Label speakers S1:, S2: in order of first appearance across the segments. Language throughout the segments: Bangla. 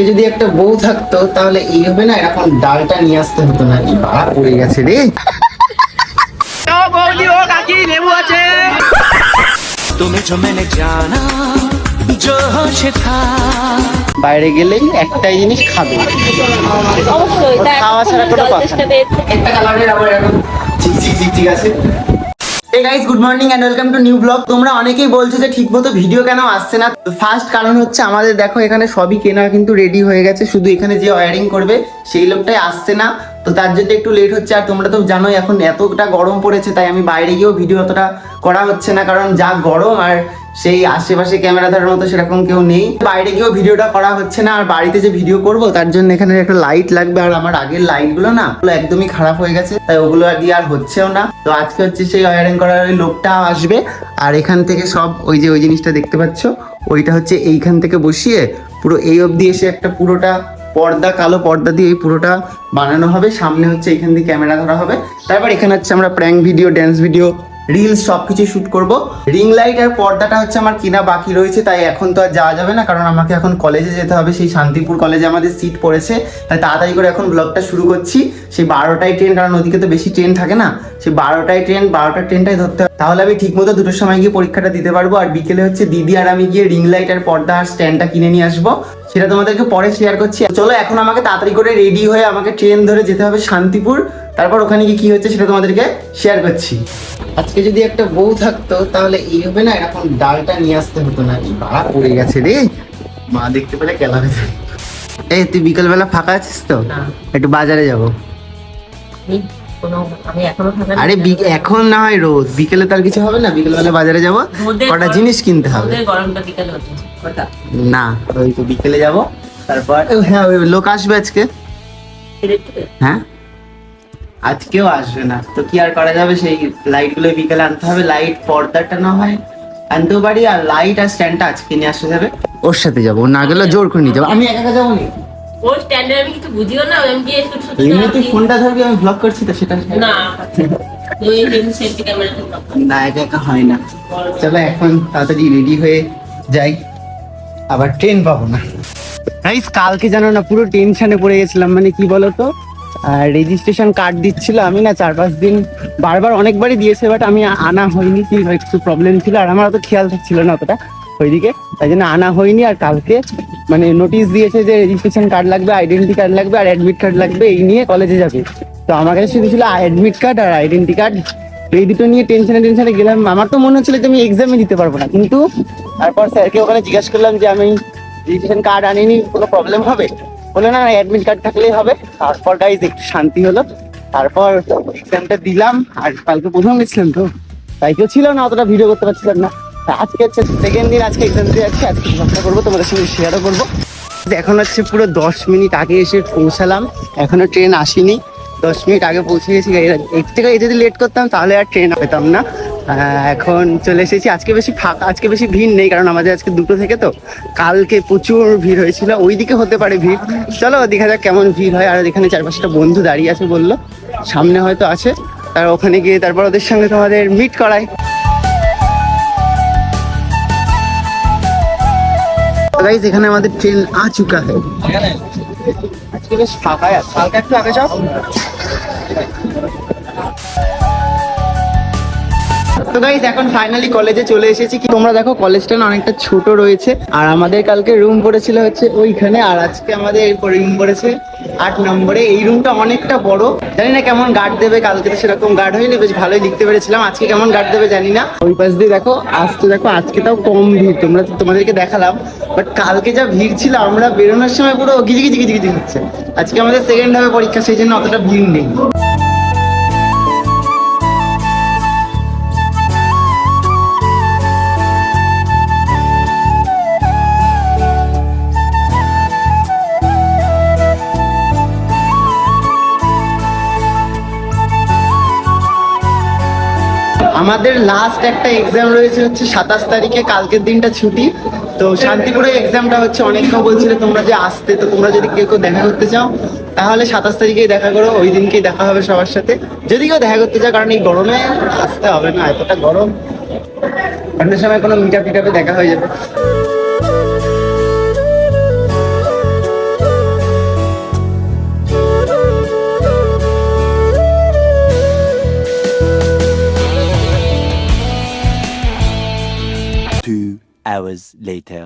S1: আজকে যদি একটা বউ থাকতো তাহলে এই হবে না এরকম ডালটা নিয়ে আসতে হতো না। কি বাড়া পড়ে গেছে রে। বাইরে গেলেই একটাই জিনিস খাবে। খাওয়া ছাড়া কোনো কথা ঠিক আছে। এই guys good morning and welcome to new blog তোমরা অনেকেই বলছো যে ঠিকমতো ভিডিও কেন আসছে না? ফার্স্ট কারণ হচ্ছে আমাদের দেখো এখানে সবই কেনা কিন্তু রেডি হয়ে গেছে। শুধু এখানে যে ওয়ারিং করবে, সেই লোকটাই আসছে না। তো তার জন্য একটু লেট হচ্ছে আর তোমরা তো জানোই এখন এতটা গরম পড়েছে, তাই আমি বাইরে গিয়েও ভিডিও অতটা করা হচ্ছে না, কারণ যা গরম আর সেই আশেপাশে ক্যামেরা ধরার মতো সেরকম কেউ নেই। বাইরে গিয়েও ভিডিওটা করা হচ্ছে না, আর বাড়িতে যে ভিডিও করব, তার জন্য এখানে একটা লাইট লাগবে, আর আমার আগের লাইটগুলো না একদমই খারাপ হয়ে গেছে, তাই ওগুলো আর দিয়ে আর হচ্ছেও না। তো আজকে হচ্ছে সেই ওয়ারিং করার ওই লোকটা আসবে, আর এখান থেকে সব ওই যে ওই জিনিসটা দেখতে পাচ্ছ, ওইটা হচ্ছে এইখান থেকে বসিয়ে পুরো এই অবধি এসে একটা পুরোটা পর্দা, কালো পর্দা দিয়ে এই পুরোটা বানানো হবে। সামনে হচ্ছে এখান দিয়ে ক্যামেরা ধরা হবে। তারপর এখানে হচ্ছে আমরা prank video dance video reels সব কিছু শ্যুট করব। রিং লাইট আর পর্দাটা হচ্ছে আমার কিনা বাকি রয়েছে, তাই এখন তো আর যাওয়া যাবে না, কারণ আমাকে এখন কলেজে যেতে হবে। সেই শান্তিপুর কলেজে আমাদের সিট পড়েছে। তাই তাড়াতাড়ি করে এখন ব্লগটা শুরু করছি। সেই বারোটায় ট্রেন কারণ ওদিকে তো বেশি ট্রেন থাকে না। সেই বারোটায় ট্রেন বারোটার ট্রেনটাই ধরতে হবে। তাহলে আমি ঠিকমতো দুটোর সময় গিয়ে পরীক্ষাটা দিতে পারব। আর বিকেলে হচ্ছে দিদি আর আমি গিয়ে রিং লাইট আর পর্দা আর স্ট্যান্ডটা কিনে নিয়ে আসব। সেটা তোমাদেরকে পরে শেয়ার করছি। চলো এখন আমাকে তাড়াতাড়ি করে রেডি হয়ে আমাকে ট্রেন ধরে যেতে হবে শান্তিপুর। তারপর ওখানে গিয়ে কি হচ্ছে সেটা তোমাদেরকে শেয়ার করছি। আজকে যদি একটা বউ থাকতো তাহলে এই হবে না এরকম ডালটা নিয়ে আসতে হতো না। এই বাড়া পড়ে গেছে রে। মা দেখতে পেলে কেলা হয়েছে এই তুই বিকেলবেলা ফাঁকা আছিস তো? একটু বাজারে যাব।
S2: কোনো- আমি এখনও ফাঁকা
S1: আরে বি- এখন না হয় রোজ। বিকেলে তার কিছু হবে না? বিকেলবেলা বাজারে যাব কটা
S2: গরম-
S1: জিনিস কিনতে হবে।
S2: রোদের গরমটা বিকালে হচ্ছে কটা?
S1: না ওই তো বিকেলে যাব তারপর ও হ্যাঁ ওই লোক আসবে আজকে।
S2: দেখতে
S1: হ্যাঁ? আজকেও আসবে না। তো কি আর করা যাবে? সেই লাইটগুলো বিকেলে আনতে হবে। লাইট পর্দাটা না হয়। আনতেও পারি আর লাইট আর স্ট্যান্ডটা আজকে নিয়ে আসতে যাবে ওর সাথে যাব না গেলে জোর করে নিয়ে যাব। আমি একা একা যাব নি?
S2: ওই স্ট্যান্ডে আমি কিছু বুঝিও না আমি গিয়ে
S1: এমনি তুই ফোনটা ধরবি আমি ব্লগ করছি তো সেটা
S2: না। ব্লক
S1: একা একা হয় না। চলো এখন তাড়াতাড়ি রেডি হয়ে যাই। আবার ট্রেন পাবো না। গাইস কালকে জানো না পুরো টেনশনে পড়ে গেছিলাম মানে কি বলতো? রেজিস্ট্রেশন কার্ড দিচ্ছিল আমি না চার পাঁচ দিন বারবার অনেকবারই দিয়েছে বাট আমি আনা হয়নি কি একটু প্রবলেম ছিল আর আমার অত খেয়াল থাকছিল না অতটা। ওইদিকে। তাই জন্য আনা হয়নি আর কালকে। মানে নোটিশ দিয়েছে যে রেজিস্ট্রেশন কার্ড লাগবে আইডেন্টি কার্ড লাগবে আর অ্যাডমিট কার্ড লাগবে, এই নিয়ে কলেজে যাবে। তো আমার কাছে শুধু ছিল অ্যাডমিট কার্ড আর আইডেন্টি কার্ড এই দুটো নিয়ে টেনশনে টেনশনে গেলাম। আমার তো মনে হচ্ছিল যে আমি এক্সামে দিতে পারব না। কিন্তু তারপর স্যারকে ওখানে জিজ্ঞাসা করলাম যে আমি রেজিস্ট্রেশন কার্ড আনিনি, কোনো প্রবলেম হবে? বলে, না অ্যাডমিট কার্ড থাকলেই হবে। তারপর গাইজ একটু শান্তি হলো। তারপর এক্সামটা দিলাম। আর কালকে প্রথম গেছিলাম তো। তাই কেউ ছিল না, অতটা ভিডিও করতে পারছিলাম না। আজকে হচ্ছে সেকেন্ড দিন, আজকে এক্সাম দিতে যাচ্ছি, আজকে ব্লগটা করব, তোমাদের সঙ্গে শেয়ারও করব। এখন হচ্ছে পুরো দশ মিনিট আগে এসে পৌঁছালাম, এখনও ট্রেন আসেনি। দশ মিনিট আগে পৌঁছে গেছি, এর- থেকে যদি লেট করতাম, তাহলে আর ট্রেন পেতাম না। এখন চলে এসেছি, আজকে বেশি ফাঁকা, আজকে বেশি ভিড় নেই, কারণ আমাদের আজকে দুটো থেকে তো। কালকে প্রচুর ভিড় হয়েছিল, ওইদিকে হতে পারে ভিড়। চলো, দেখা যাক কেমন ভিড় হয়, আর এখানে চার পাঁচটা বন্ধু দাঁড়িয়ে আছে বলল। সামনে হয়তো আছে আর ওখানে গিয়ে তারপর ওদের সঙ্গে তোমাদের মিট করায় গাইজ এখানে আমাদের ট্রেন আ চুকা হ্যায় আজকে বেশ ফাঁকা আছে। হালকা একটু আগে যাও। এখন ফাইনালি কলেজে চলে এসেছি। কি তোমরা দেখো অনেকটা ছোট রয়েছে। আর আমাদের কালকে রুম হচ্ছে ওইখানে, আর আজকে আমাদের রুম আট নম্বরে। এই অনেকটা বড়। কেমন গার্ড দেবে, কালকে তো সেরকম গার্ড হয়নি, বেশ ভালোই লিখতে পেরেছিলাম। আজকে কেমন গার্ড দেবে ওই পাশ দিয়ে দেখো দেখো, আজকে তাও কম ভিড়। তোমরা তোমাদেরকে দেখালাম। বাট কালকে যা ভিড় ছিল, আমরা বেরোনোর সময় পুরো গিজি গিজি গিজি গিজি হচ্ছে। আজকে আমাদের সেকেন্ড হবে পরীক্ষা, সেই জন্য অতটা ভিড় নেই। আমাদের লাস্ট একটা এক্সাম রয়েছে হচ্ছে সাতাশ তারিখে, কালকের দিনটা ছুটি। তো শান্তিপুরের এক্সামটা হচ্ছে অনেক কেউ বলছিল তোমরা যে আসতে, তো তোমরা যদি কেউ কেউ দেখা করতে চাও, তাহলে সাতাশ তারিখেই দেখা করো, ওই দিনকেই দেখা হবে সবার সাথে। যদি কেউ দেখা করতে চাও, কারণ এই গরমে আসতে হবে না, এতটা গরম। অন্য সময় কোনো মিটাপ টিটাপে দেখা হয়ে যাবে।
S3: তো later.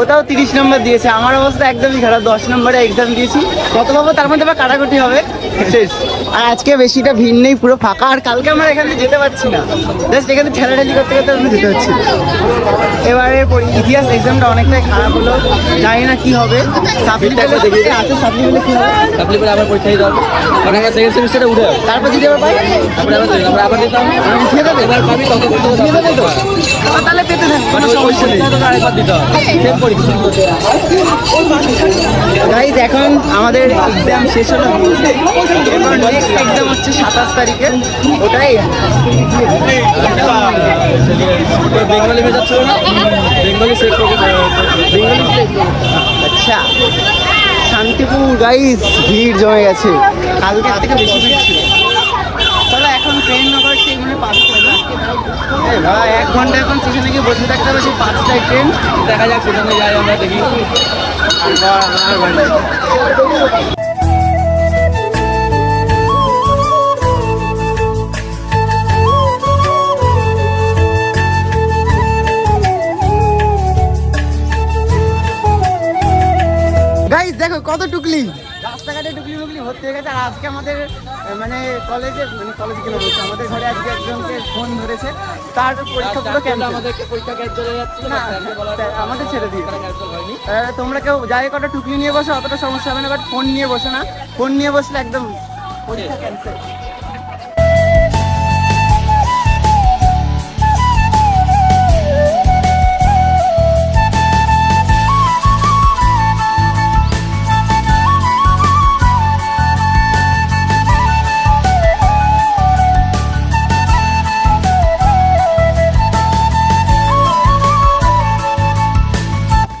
S1: ওটাও তিরিশ নম্বর দিয়েছে। আমার অবস্থা একদমই খারাপ। দশ নম্বরে এক্সাম দিয়েছি। কত পাবো? তার মধ্যে আবার কাটাকুটি হবে। শেষ। আর আজকে বেশিটা ভিড় নেই পুরো ফাঁকা। আর কালকে আমরা এখানে যেতে পারছি না। জাস্ট এখানে ঠেলাঠেলি করতে করতে আমরা যেতে পারছি। এবারে ইতিহাস এক্সামটা অনেকটাই খারাপ হলো। জানি না কি হবে। সাপ্লিমেন্টে দেখি আছে সাপ্লিমেন্টে কি হবে?
S3: সাপ্লি করে আবার পরীক্ষা দিতে হবে। কারণ আমরা সেকেন্ড সেমিস্টারে উঠে যাব।
S1: তারপর যদি আবার পাই?
S3: তারপরে আবার আমরা আবার দিতাম
S1: উঠিয়ে দেবে?
S3: এবার পাবি তত তত
S1: তো? তাহলে পেতে থাকবে। কোনো সমস্যা নেই।
S3: আরেকবার দিতে হবে। সেম পরীক্ষা।
S1: গাইজ এখন আমাদের এক্সাম শেষ হলো। এবার নেক্সট এক্সাম হচ্ছে সাতাশ তারিখে। ওটাই।
S3: বেঙ্গলি মেজাজ ছিল না? বেঙ্গলি
S1: আচ্ছা। শান্তিপুর গাইজ ভিড় জমে গেছে। কালকের থেকে বেশি ভিড় ছিল। চলো এখন ট্রেন নগর সেই মানে পাঁচটায় না ভাই এক ঘণ্টা এখন সেখানে গিয়ে বসে থাকতে হবে সেই পাঁচটায় ট্রেন
S3: দেখা যাক সেখানে যাই আমরা দেখি।
S1: আর ঘণ্টা টুকলি রাস্তাঘাটে ঢুকলি ঢুকলি ভর্তি হয়ে গেছে। আর আজকে আমাদের মানে কলেজে মানে কলেজে কেন বলছে? আমাদের ঘরে আজকে একজনকে ফোন ধরেছে। তার পরীক্ষাগুলো ক্যান্সেল
S3: আমাদেরকে পরীক্ষা ক্যান্সেল চলে যাচ্ছে
S1: না আমাদের ছেড়ে দিয়ে। তোমরা কেউ যাই কটা টুকলি নিয়ে বসো অতটা সমস্যা হবে না বাট ফোন নিয়ে বসো না। ফোন নিয়ে বসলে একদম পরীক্ষা ক্যান্সেল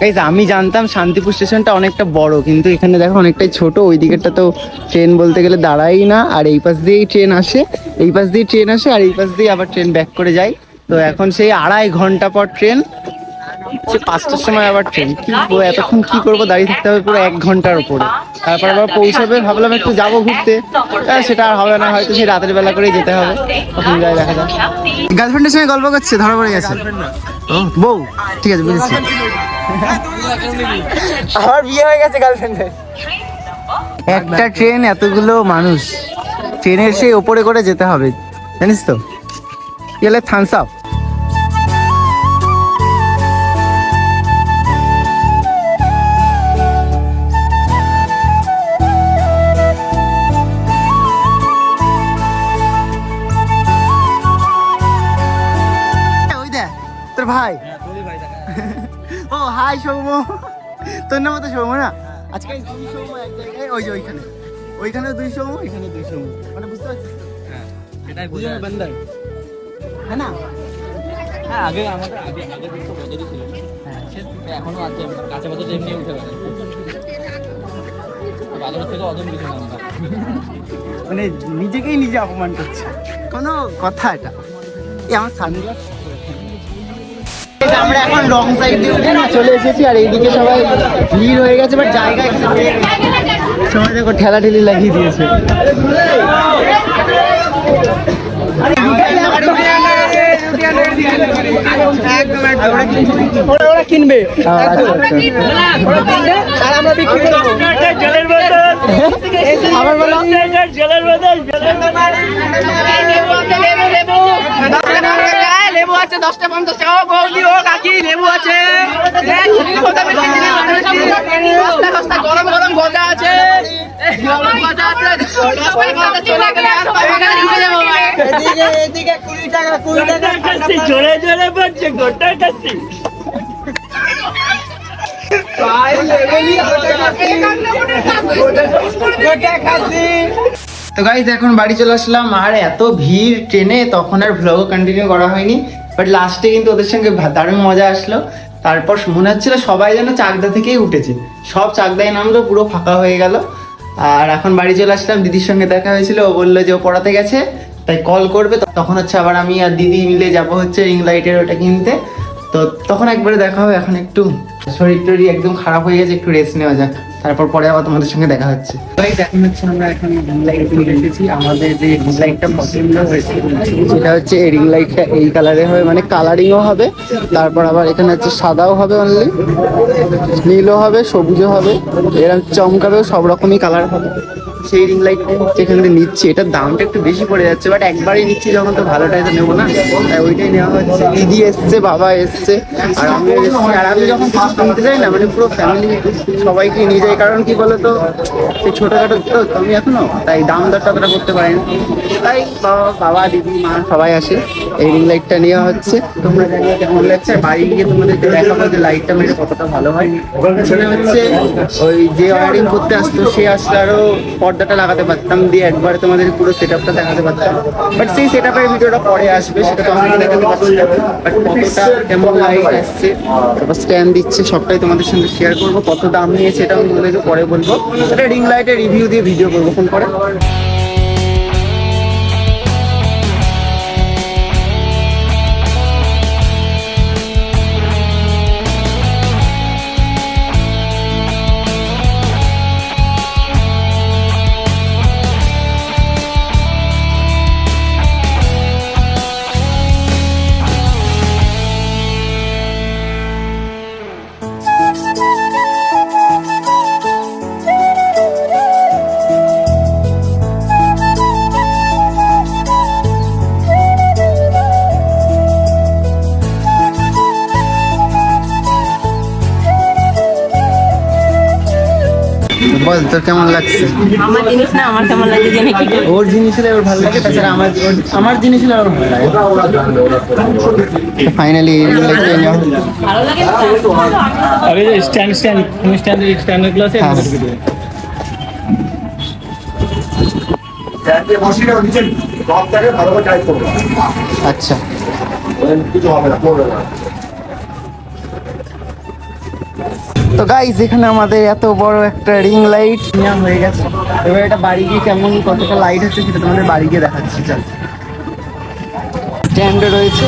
S1: গাইজ আমি জানতাম শান্তিপুর স্টেশনটা অনেকটা বড় কিন্তু এখানে দেখো অনেকটাই ছোট ওই দিকেরটা তো ট্রেন বলতে গেলে দাঁড়াই না আর এই পাশ দিয়েই ট্রেন আসে এই পাশ দিয়ে ট্রেন আসে আর এই পাশ দিয়ে আবার ট্রেন ব্যাক করে যায়। তো এখন সেই আড়াই ঘণ্টা পর ট্রেন সে পাঁচটার সময় আবার ট্রেন কি এতক্ষণ কি করব দাঁড়িয়ে থাকতে হবে পুরো এক ঘণ্টার উপরে। তারপর আবার পৌঁছাবে ভাবলাম একটু যাব ঘুরতে। সেটা আর হবে না হয়তো সেই রাতের বেলা করেই যেতে হবে। তখন যাই দেখা যাক। গার্লফ্রেন্ডের সঙ্গে গল্প করছে ধরা পড়ে গেছে। ও। বউ ঠিক আছে বুঝেছি। আমার বিয়ে হয়ে গেছে গার্লফ্রেন্ডের একটা ট্রেন এতগুলো মানুষ ট্রেনের সেই ওপরে করে যেতে হবে, জানিস তো? গেলে থামস আপ ভাই। হাই সৌম তোর নাম তো সৌম না? আজকে দুই সৌম এক জায়গায়। ওই যে ওইখানে। ওইখানে দুই সৌম এখানে দুই সৌম মানে বুঝতে পারছিস?
S3: এটাই বুঝে
S1: বন্দর হ্যাঁ না?
S3: হ্যাঁ আগে আমাদের আগে আগে তো বদলই ছিল। হ্যাঁ। এখনও আছে এমনি উঠে বেড়ায় বাজার থেকে অদম কিছু না
S1: মানে নিজেকেই নিজে অপমান করছে। কোনো কথা এটা। এই আমার সানগ্লাস। আমরা এখন রং সাইড দিয়ে উঠে না চলে এসেছি আর এইদিকে সবাই ভিড় হয়ে গেছে বাট জায়গা সবাই দেখো ঠেলা ঠেলি লাগিয়ে দিয়েছে। ওরা কিনবে। আবার বলো।
S4: লেবু আছে দশটা পঞ্চাশ টাকা। বৌদি ও কাকি লেবু আছে। সস্তা গরম গরম গজা আছে।
S3: জোরে জোরে বলছে গোটা কাশি।
S1: তো গাইজ এখন বাড়ি চলে আসলাম। আর এত ভিড় ট্রেনে তখন আর ভ্লগও কন্টিনিউ করা হয়নি। বাট লাস্টে কিন্তু ওদের সঙ্গে দারুণ মজা আসলো। তারপর মনে হচ্ছিল সবাই যেন চাকদা থেকেই উঠেছে। সব চাকদায় নামলো, পুরো ফাঁকা হয়ে গেল। আর এখন বাড়ি চলে আসলাম, দিদির সঙ্গে দেখা হয়েছিল। ও বলল যে ও পড়াতে গেছে, তাই কল করবে। তখন হচ্ছে আবার আমি আর দিদি মিলে যাব হচ্ছে রিং লাইটের ওটা কিনতে। তো তখন একবারে দেখা হবে, এখন একটু শরীর টরীর একদম খারাপ হয়ে গেছে, একটু রেস্ট নেওয়া যাক। তারপর পরে আবার তোমাদের সঙ্গে দেখা হচ্ছে। এখন হচ্ছে আমরা এখন রিং লাইট নিয়ে এসেছি। আমাদের যে রিং লাইটটা পছন্দ হয়েছে সেটা হচ্ছে এই রিং লাইটটা এই কালারে হবে মানে কালারিংও হবে। তারপর আবার এখানে হচ্ছে সাদাও হবে অনলি নীলও হবে সবুজও হবে এরকম চমকাবেও সব রকমই কালার হবে। সেই রিং লাইটটা যেখান থেকে নিচ্ছি। এটার দামটা একটু বেশি পড়ে যাচ্ছে বাট একবারই নিচ্ছি যখন তো ভালোটাই তো নেব না। তাই ওইটাই নেওয়া হচ্ছে। দিদি এসছে, বাবা এসছে, আর আমি এসছি। আর আমি যখন কিছু কিনতে যাই না মানে পুরো ফ্যামিলি সবাইকে নিয়ে যাই, কারণ কি বলো বলতো, সেই ছোটোখাটো তো আমি এখনও, তাই দাম দরটা অতটা করতে পারি না। তাই বাবা বাবা, দিদি, মা সবাই আসে। এই রিং লাইটটা নেওয়া হচ্ছে। তোমরা জানিও কেমন লাগছে? বাড়ি গিয়ে তোমাদেরকে দেখাবো যে লাইটটা মেরে কতটা ভালো হয়। পেছনে হচ্ছে, ওই যে ওয়ারিং করতে আসতো, সে আসলে আরও পর্দাটা লাগাতে পারতাম দিয়ে একবার তোমাদের পুরো সেট আপটা দেখাতে পারতাম। বাট সেই সেট আপের ভিডিওটা পরে আসবে, সেটা তোমাদেরকে দেখাতে পারছি বাট কেমন লাইট আসছে, তারপর স্ট্যান্ড দিচ্ছে, সবটাই তোমাদের সঙ্গে শেয়ার করব। কত দাম নিয়েছে এটা তোমাদেরকে পরে বলব। এটা রিং লাইটের রিভিউ দিয়ে ভিডিও করব ফোন করে। তোর কেমন লাগছে?
S2: আমার জিনিস না আমার কেমন লাগে জেনে কি
S1: ওর জিনিস হলে ওর ভালো লাগে তাছাড়া আমার আমার জিনিস হলে ওর ভালো লাগে। ফাইনালি নেওয়া
S2: ভালো লাগে
S3: আরে যে স্ট্যান্ড স্ট্যান্ড তুমি স্ট্যান্ড স্ট্যান্ডার্ড ক্লাসে
S1: হ্যাঁ।
S5: মশিটা নিচে ভালো করে টাইট করবে।
S1: আচ্ছা।
S5: কিছু হবে না পড়বে না
S1: তো গাইজ এখানে আমাদের এত বড় একটা রিং লাইট নিয়ম হয়ে গেছে। এবার এটা বাড়ি গিয়ে কেমন কতটা লাইট হচ্ছে সেটা তোমাদের বাড়ি গিয়ে দেখাচ্ছি চল। স্ট্যান্ডে রয়েছে।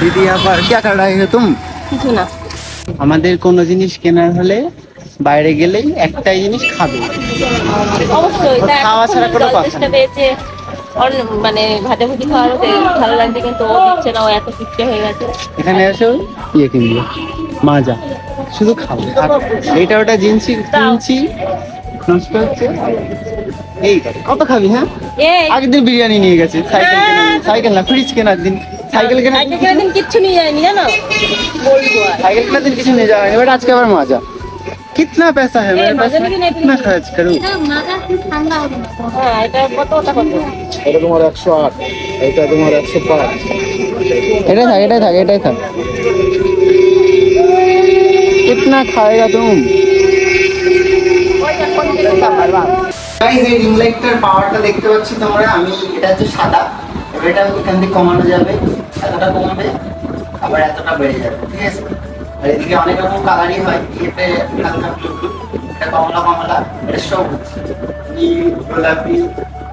S1: দিদি আবার কে আকার রাখে তুমি?
S2: কিছু না।
S1: আমাদের কোনো জিনিস কেনার হলে বাইরে গেলেই একটাই জিনিস খাবে।
S2: অবশ্যই
S1: খাওয়া ছাড়া কোনো কথা
S2: মানে ভাজাভুজি খাওয়ার ভালো লাগছে কিন্তু ও দিচ্ছে না ও এত কিচ্ছে হয়ে গেছে।
S1: এখানে এসে ইয়ে কিনবে। মাজা শুধু খাবে আর এইটা ওটা জিনছি কিনছি নষ্ট হচ্ছে এই করে। কত খাবি হ্যাঁ
S2: এই
S1: আগের দিন বিরিয়ানি নিয়ে গেছে সাইকেল কেনার দিন। সাইকেল না ফ্রিজ কেনার দিন সাইকেল কেনার দিন
S2: আজকে কেনার দিন কিচ্ছু নিয়ে যায়নি জানো কি বলবো আর
S1: साइकिल केनार दिन किसी ने जाए बट आज के बार मजा कितना पैसा है मेरे
S2: ए,
S1: पास
S2: मजा
S1: में
S2: लेकिन नहीं
S1: कितना खर्च करूं
S2: হ্যাঁ এটা কত ওটা কত
S5: এটা তোমার একশো আট এটা তোমার একশো পাঁচ
S1: एटा था एटा था एटा था कितना खाएगा तुम গাইস এই রিং লাইটটার পাওয়ারটা দেখতে পাচ্ছি তোমরা আমি এটা হচ্ছে সাদা এবার এটা এখান থেকে কমানো যাবে এতটা কমবে আবার এতটা বেড়ে যাবে ঠিক আছে আর এদিকে অনেক রকম কালারই হয় এতে হালকা ব্লু ব্লু এটা কমলা কমলা এটা সবুজ নীল গোলাপি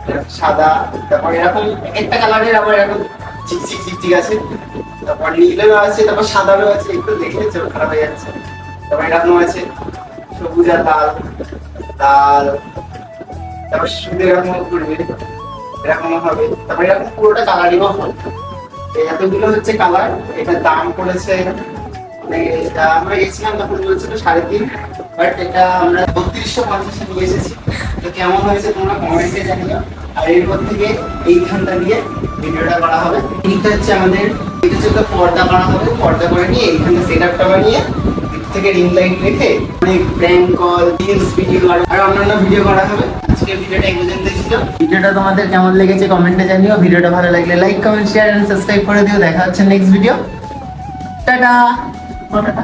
S1: এটা সাদা তারপর এরকম একটা কালারের আবার এরকম চিকচিক চিকচিক আছে তারপর নীলেরও আছে তারপর সাদারও আছে একটু দেখলে চোখ খারাপ হয়ে যাচ্ছে তারপর আছে সবুজ আর লাল লাল। তারপর এরকম করবে এরকম হবে। এরকম পুরোটা কালারিংও হবে। এতগুলো হচ্ছে কালার এটার দাম পড়েছে মানে এটা আমরা গেছিলাম তখন বলছিল সাড়ে তিন বাট এটা আমরা বত্রিশশো পঞ্চাশে এসেছি। তো কেমন হয়েছে তোমরা কমেন্টে জানিও। আর এরপর থেকে এইখানটা দিয়ে ভিডিওটা করা হবে। এইটা হচ্ছে আমাদের, এটা হচ্ছে পর্দা করা হবে। পর্দা করে নিয়ে এইখানে সেট আপটা বানিয়ে থেকে রিং লাইট রেখে অনেক প্র্যাঙ্ক কল রিলস ভিডিও আর অন্যান্য ভিডিও করা হবে। আজকের ভিডিওটা এই পর্যন্তই ছিল। ভিডিওটা তোমাদের কেমন লেগেছে কমেন্টে জানিও। ভিডিওটা ভালো লাগলে like comment share and subscribe করে দিও। দেখা হচ্ছে নেক্সট ভিডিও টাটা। টাটা।